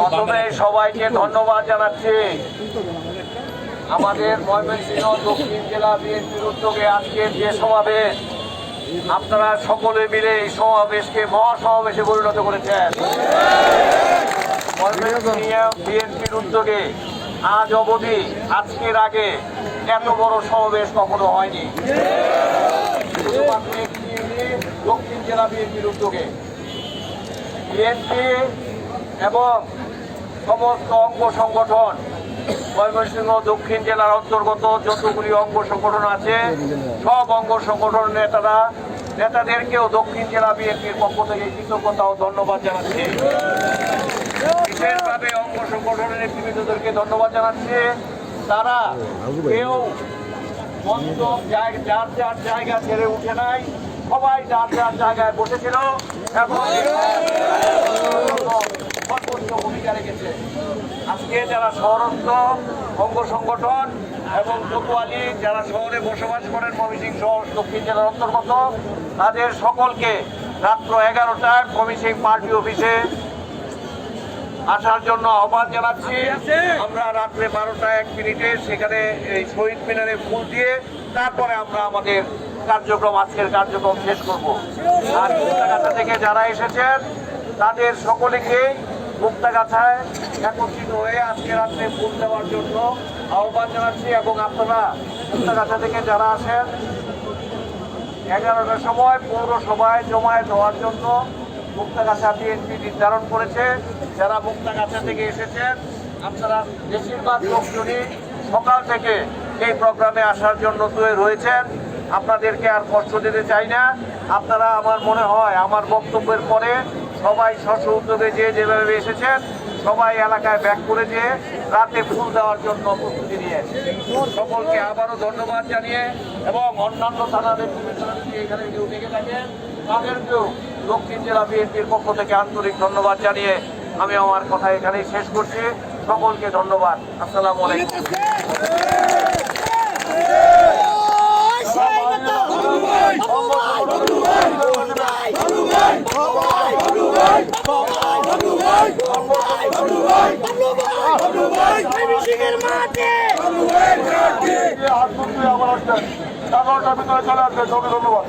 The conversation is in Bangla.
প্রথমে সবাইকে ধন্যবাদ জানাচ্ছি। আমাদের ময়মনসিংহ দক্ষিণ জেলা বিএনপির উদ্যোগে আজকের যে সমাবেশ, আপনারা সকলে মিলে এই সমাবেশকে মহাসমাবেশে পরিণত করেছেন। বিএনপির উদ্যোগে আজ অবধি আজকের আগে এত বড় সমাবেশ কখনো হয়নি। শুধুমাত্র দক্ষিণ জেলা বিএনপির উদ্যোগে বিএনপি এবং সমস্ত অঙ্গ সংগঠন, ময়মনসিংহ দক্ষিণ জেলার অন্তর্গত যতগুলি অঙ্গ সংগঠন আছে, সব অঙ্গ সংগঠন নেতারা, নেতাদেরকেও দক্ষিণ জেলা বিএনপির পক্ষ থেকে কৃতজ্ঞতা ও ধন্যবাদ জানাচ্ছি। বিশেষভাবে অঙ্গ সংগঠনের নেতৃবৃন্দদেরকে ধন্যবাদ জানাচ্ছি। তারা কেউ জায়গা- যার যার জায়গা ছেড়ে উঠে নাই। সবাই যার যার জায়গায় বসেছিল এবং সর্বোচ্চ ভূমিকা রেখেছে। আজকে যারা শহরস্থ অঙ্গ সংগঠন এবং কোতোয়ালি যারা শহরে বসবাস করেন ময়মনসিং শহর দক্ষিণ জেলার অন্তর্গত, তাদের সকলকে রাত্র এগারোটায় ময়মনসিং পার্টি অফিসে আসার জন্য আহ্বান জানাচ্ছি। আমরা রাত্রে বারোটা এক মিনিটে সেখানে এই শহীদ মিনারে ফুল দিয়ে তারপরে আমরা আমাদের কার্যক্রম, আজকের কার্যক্রম শেষ করব। আর মুক্তাগাছা থেকে যারা এসেছেন, তাদের সকলেকেই মুক্তাগাছায় একত্রিত হয়ে আজকে রাত্রে ফুল দেওয়ার জন্য আহ্বান জানাচ্ছি এবং আপনারা মুক্তাগাছা থেকে যারা আসেন এগারোটার সময় পৌরসভায় জমায়েত হওয়ার জন্য মুক্তাগাছা বিএনপি নির্ধারণ করেছে। যারা মুক্তাগাছা থেকে এসেছেন, আপনারা বেশিরভাগ লোকজনই সকাল থেকে এই প্রোগ্রামে আসার জন্য তৈরি রয়েছেন। আপনাদেরকে আর কষ্ট দিতে চাই না। আপনারা আমার মনে হয় আমার বক্তব্যের পরে সবাই স্ব উদ্যোগে যে যেভাবে এসেছেন, সবাই এলাকায় ব্যাক করে যে রাতে ফুল দেওয়ার জন্য প্রস্তুতি নিয়ে সকলকে আবারও ধন্যবাদ জানিয়ে এবং অন্যান্য থানাদের এখানে কেউ থেকে থাকেন, তাদেরকেও দক্ষিণ জেলা বিএনপির পক্ষ থেকে আন্তরিক ধন্যবাদ জানিয়ে আমি আমার কথা এখানেই শেষ করছি। সকলকে ধন্যবাদ। আসসালামু আলাইকুম। আবার আসছেন এগারোটার ভিতরে চলে আসবে ধন্যবাদ